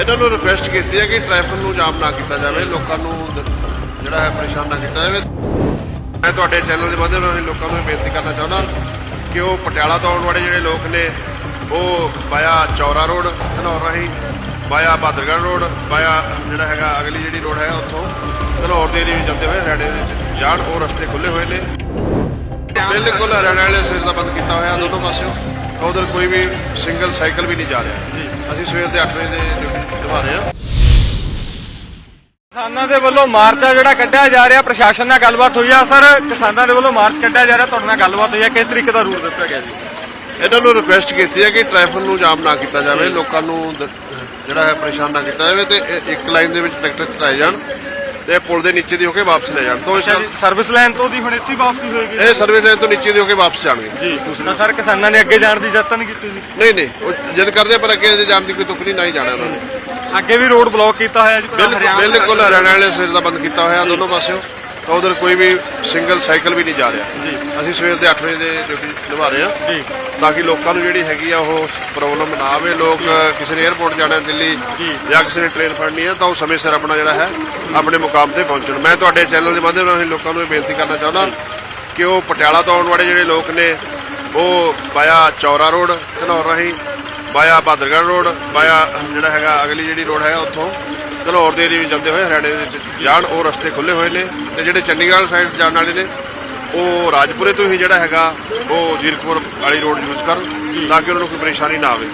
ਇਹਨਾਂ ਨੂੰ ਰਿਕੁਐਸਟ ਕੀਤੀ ਹੈ ਕਿ ਟ੍ਰੈਫਿਕ ਨੂੰ ਜਾਮ ਨਾ ਕੀਤਾ ਜਾਵੇ, ਲੋਕਾਂ ਨੂੰ ਜਿਹੜਾ ਹੈ ਪਰੇਸ਼ਾਨ ਨਾ ਕੀਤਾ ਜਾਵੇ। ਮੈਂ ਤੁਹਾਡੇ ਚੈਨਲ ਦੇ ਮਾਧਿਅਮ ਰਾਹੀਂ ਲੋਕਾਂ ਨੂੰ ਬੇਨਤੀ ਕਰਨਾ ਚਾਹੁੰਦਾ ਕਿ ਉਹ ਪਟਿਆਲਾ ਤੋਂ ਆਉਣ ਵਾਲੇ ਜਿਹੜੇ ਲੋਕ ਨੇ, ਉਹ ਬਾਇਆ ਚੌਰਾ ਰੋਡ ਘਨੌਰ ਰਾਹੀਂ ਬਾਇਆ ਬਾਦਰਗੜ੍ਹ ਰੋਡ ਬਾਇਆ ਜਿਹੜਾ ਹੈਗਾ ਅਗਲੀ ਜਿਹੜੀ ਰੋਡ ਹੈ ਉੱਥੋਂ ਘਨੌਰ ਦੇ ਏਰੀਏ ਵਿੱਚ ਜਾਂਦੇ ਹੋਏ ਹਰਿਆਣੇ ਦੇ ਵਿੱਚ ਜਾਣ, ਉਹ ਰਸਤੇ ਖੁੱਲੇ ਹੋਏ ਨੇ। ਬਿਲਕੁਲ ਹਰਿਆਣਾ ਵਾਲੇ ਸਵੇਰ ਦਾ ਬੰਦ ਕੀਤਾ ਹੋਇਆ, ਦੋਨੋਂ ਪਾਸਿਓਂ। ਉਧਰ ਕੋਈ ਵੀ ਸਿੰਗਲ ਸਾਈਕਲ ਵੀ ਨਹੀਂ ਜਾ ਰਿਹਾ। ਅਸੀਂ ਸਵੇਰ ਦੇ 8 ਵਜੇ ਦੇ ਡਿਊਟੀ ਨਿਭਾ ਰਹੇ ਹਾਂ ਕਿਸਾਨਾਂ ਦੇ ਵੱਲੋਂ ਮਾਰਚ ਆ ਜਿਹੜਾ ਕੱਢਿਆ ਜਾ ਰਿਹਾ ਪ੍ਰਸ਼ਾਸਨ ਨਾਲ ਗੱਲਬਾਤ ਹੋਈ ਆ। ਸਰ ਕਿਸਾਨਾਂ ਦੇ ਵੱਲੋਂ ਮਾਰਚ ਕੱਢਿਆ ਜਾ ਰਿਹਾ ਤੁਹਾਡੇ ਨਾਲ ਗੱਲਬਾਤ ਹੋਈ ਆ। ਕਿਸ ਤਰੀਕੇ ਦਾ ਰੂਲ ਦਿੱਤਾ ਗਿਆ ਜੀ? ਇਹਨਾਂ ਨੂੰ ਰਿਕੁਐਸਟ ਕੀਤੀ ਹੈ ਕਿ ਟ੍ਰੈਫਿਕ ਨੂੰ ਜਾਮ ਨਾ ਕੀਤਾ ਜਾਵੇ ਲੋਕਾਂ ਨੂੰ ਜਿਹੜਾ ਹੈ ਪਰੇਸ਼ਾਨ ਨਾ ਕੀਤਾ ਜਾਵੇ ਤੇ ਇੱਕ ਲਾਈਨ ਦੇ ਵਿੱਚ ਟਰੈਕਟਰ ਚਲਾਏ ਜਾਣ। ਤੇ ਪੁਲ ਦੇ ਨੀਚੇ ਦੀ ਹੋ ਕੇ ਵਾਪਸ ਲੈ ਜਾਣ। ਤੋਂ ਇਸ ਜੀ ਸਰਵਿਸ ਲਾਈਨ ਤੋਂ ਦੀ ਹੁਣ ਇੱਥੇ ਵਾਪਸੀ ਹੋਏਗੀ ਇਹ ਸਰਵਿਸ ਲਾਈਨ ਤੋਂ ਨੀਚੇ ਦੀ ਹੋ ਕੇ ਵਾਪਸ ਜਾਣਗੇ। ਜੀ ਤਾਂ ਸਰ ਕਿਸਾਨਾਂ ਨੇ ਅੱਗੇ ਜਾਣ ਦੀ ਯਤਨ ਕੀਤੀ ਸੀ? ਨਹੀਂ ਨਹੀਂ ਉਹ ਜਿੱਦ ਕਰਦੇ ਪਰ ਅੱਗੇ ਜਾਣ ਦੀ ਕੋਈ ਤੁਕ ਨਹੀਂ ਨਾ ਹੀ ਜਾਣਾ ਉਹਨਾਂ ਨੇ। ਅੱਗੇ ਵੀ ਰੋਡ ਬਲੌਕ ਕੀਤਾ ਹੋਇਆ ਜੀ ਪੂਰਾ ਬਿਲਕੁਲ ਹਰਿਆਣਾ ਵਾਲੇ ਸਵੇਰ ਦਾ ਬੰਦ ਕੀਤਾ ਹੋਇਆ ਦੋਨੋਂ ਪਾਸਿਓਂ। ਤਾਂ ਉਧਰ ਕੋਈ ਵੀ ਸਿੰਗਲ ਸਾਈਕਲ ਵੀ ਨਹੀਂ ਜਾ ਰਿਹਾ। ਅਸੀਂ ਸਵੇਰ ਦੇ 8 ਵਜੇ ਦੇ ਡਿਊਟੀ ਨਿਭਾ ਰਹੇ ਹਾਂ। ਜੀ। ਤਾਂ ਕਿ ਲੋਕਾਂ ਨੂੰ ਜਿਹੜੀ ਹੈਗੀ ਆ ਉਹ ਪ੍ਰੋਬਲਮ ਨਾ ਆਵੇ। ਲੋਕ ਕਿਸੇ ਨੇ 에어ਪੋਰਟ ਜਾਣਾ ਦਿੱਲੀ ਜੀ। ਕਿਸੇ ਨੇ ਟ੍ਰੇਨ ਫੜਨੀ ਹੈ ਤਾਂ ਉਹ ਸਮੇਂ ਸਿਰ ਆਪਣਾ ਜਿਹੜਾ ਹੈ ਆਪਣੇ ਮੁਕਾਮ ਤੇ ਪਹੁੰਚਣ। ਮੈਂ ਤੁਹਾਡੇ ਚੈਨਲ ਦੇ ਮਾਧਿਅਮ ਰਾਹੀਂ ਲੋਕਾਂ ਨੂੰ ਇਹ ਬੇਨਤੀ ਕਰਨਾ ਚਾਹੁੰਦਾ ਕਿ ਉਹ ਪਟਿਆਲਾ ਤੋਂ ਆਉਣ ਵਾਲੇ ਜਿਹੜੇ ਲੋਕ ਨੇ ਉਹ ਬਾਇਆ ਚੌਰਾ ਰੋਡ ਘਨੌਰ ਰਾਹੀਂ ਬਾਇਆ ਬਾਦਰਗੜ੍ਹ ਰੋਡ ਬਾਇਆ ਜਿਹੜਾ ਹੈਗਾ ਅਗਲੀ ਜਿਹੜੀ ਰੋਡ ਹੈ ਉੱਥੋਂ ਘਨੌਰ ਦੇ ਏਰੀਏ ਵਿੱਚ ਜਾਂਦੇ ਹੋਏ ਹਰਿਆਣੇ ਦੇ ਵਿੱਚ ਜਾਣ ਉਹ ਰਸਤੇ ਖੁੱਲੇ ਹੋਏ ਨੇ ਤੇ ਜਿਹੜੇ ਚੰਡੀਗੜ੍ਹ ਸਾਈਡ ਜਾਣ ਵਾਲੇ ਨੇ ਉਹ ਰਾਜਪੁਰੇ ਤੋਂ ਹੀ ਜਿਹੜਾ ਹੈਗਾ ਉਹ ਜੀਰਕਪੁਰ ਵਾਲੀ ਰੋਡ ਯੂਜ਼ ਕਰਨ ਤਾਂ ਕਿ ਉਹਨਾਂ ਨੂੰ ਕੋਈ ਪਰੇਸ਼ਾਨੀ ਨਾ ਆਵੇ।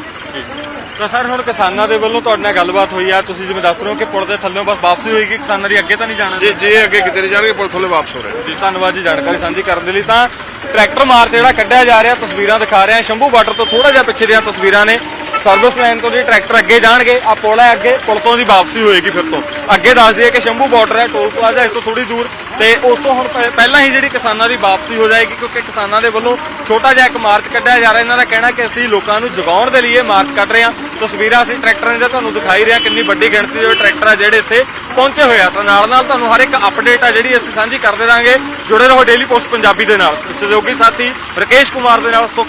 ਤਾਂ ਸਰ ਹੁਣ ਕਿਸਾਨਾਂ ਦੇ ਵੱਲੋਂ ਤੁਹਾਡੇ ਨਾਲ ਗੱਲਬਾਤ ਹੋਈ ਆ। ਤੁਸੀਂ ਜਿਵੇਂ ਦੱਸ ਰਹੇ ਹੋ ਕਿ ਪੁਲ ਦੇ ਥੱਲੇੋਂ ਬਸ ਵਾਪਸੀ ਹੋਏਗੀ ਕਿਸਾਨਾਂ ਦੀ ਅੱਗੇ ਤਾਂ ਨਹੀਂ ਜਾਣਾ? ਜੇ ਜੇ ਅੱਗੇ ਕਿਤੇ ਨਹੀਂ ਜਾਣਗੇ ਪੁਲਿਸ ਥੱਲੇ ਵਾਪਸ ਹੋ ਰਹੇ ਜੀ ਧੰਨਵਾਦ ਜੀ ਜਾਣਕਾਰੀ ਸਾਂਝੀ ਕਰਨ ਦੇ ਲਈ। ਤਾਂ ਟਰੈਕਟਰ ਮਾਰਚ ਜਿਹੜਾ ਕੱਢਿਆ ਜਾ ਰਿਹਾ ਤਸਵੀਰਾਂ ਦਿਖਾ ਰਹੇ। ਸ਼ੰਭੂ ਬਾਰਡਰ ਤੋਂ ਥੋੜਾ ਜਿਹਾ ਪਿੱਛੇ ਦੀਆਂ ਤਸਵੀਰਾਂ ਨੇ। ਸਰਵਿਸ ਲਾਈਨ ਤੋਂ ਜੀ ਟਰੈਕਟਰ ਅੱਗੇ ਜਾਣਗੇ ਆ ਪੁਲ ਹੈ ਅੱਗੇ, ਪੁਲ ਤੋਂ ਦੀ ਵਾਪਸੀ ਹੋਏਗੀ ਫਿਰ ਤੋਂ। ਅੱਗੇ ਦੱਸ ਦਈਏ ਕਿ ਸ਼ੰਭੂ ਬਾਰਡਰ ਹੈ, ਟੋਲ ਪਲਾਜ਼ਾ ਇਸ ਤੋਂ ਥੋੜੀ ਦੂਰ ਤੇ ਉਸ ਤੋਂ ਹੁਣ ਪਹਿ- ਪਹਿਲਾਂ ਹੀ ਜਿਹੜੀ ਕਿਸਾਨਾਂ ਦੀ ਵਾਪਸੀ ਹੋ ਜਾਏਗੀ, ਕਿਉਂਕਿ ਕਿਸਾਨਾਂ ਦੇ ਵੱਲੋਂ ਛੋਟਾ ਜਿਹਾ ਇੱਕ ਮਾਰਚ ਕੱਢਿਆ ਜਾ ਰਿਹਾ। ਇਹਨਾਂ ਦਾ ਕਹਿਣਾ ਕਿ ਅਸੀਂ ਲੋਕਾਂ ਨੂੰ ਜਗਾਉਣ ਦੇ ਲਈ ਇਹ ਮਾਰਚ ਕੱਢ ਰਹੇ ਹਾਂ। ਤਸਵੀਰਾਂ ਅਸੀਂ ਟਰੈਕਟਰਾਂ ਦੀਆਂ ਤੁਹਾਨੂੰ ਦਿਖਾਈ ਰਹੇ ਹਾਂ ਕਿੰਨੀ ਵੱਡੀ ਗਿਣਤੀ ਦੇ ਵਿੱਚ ਟਰੈਕਟਰ ਆ ਜਿਹੜੇ ਇੱਥੇ ਪਹੁੰਚੇ ਹੋਏ ਆ। ਤਾਂ ਨਾਲ ਨਾਲ ਤੁਹਾਨੂੰ ਹਰ ਇੱਕ ਅਪਡੇਟ ਆ ਜਿਹੜੀ ਅਸੀਂ ਸਾਂਝੀ ਕਰਦੇ ਰਾਂਗੇ ਜੁੜੇ ਰਹੋ ਡੇਲੀ ਪੋਸਟ ਪੰਜਾਬੀ ਦੇ ਨਾਲ। ਸਹਿਯੋਗੀ ਸਾਥੀ ਰਕੇਸ਼ ਕੁਮਾਰ ਦੇ ਨਾਲ ਸੁਖ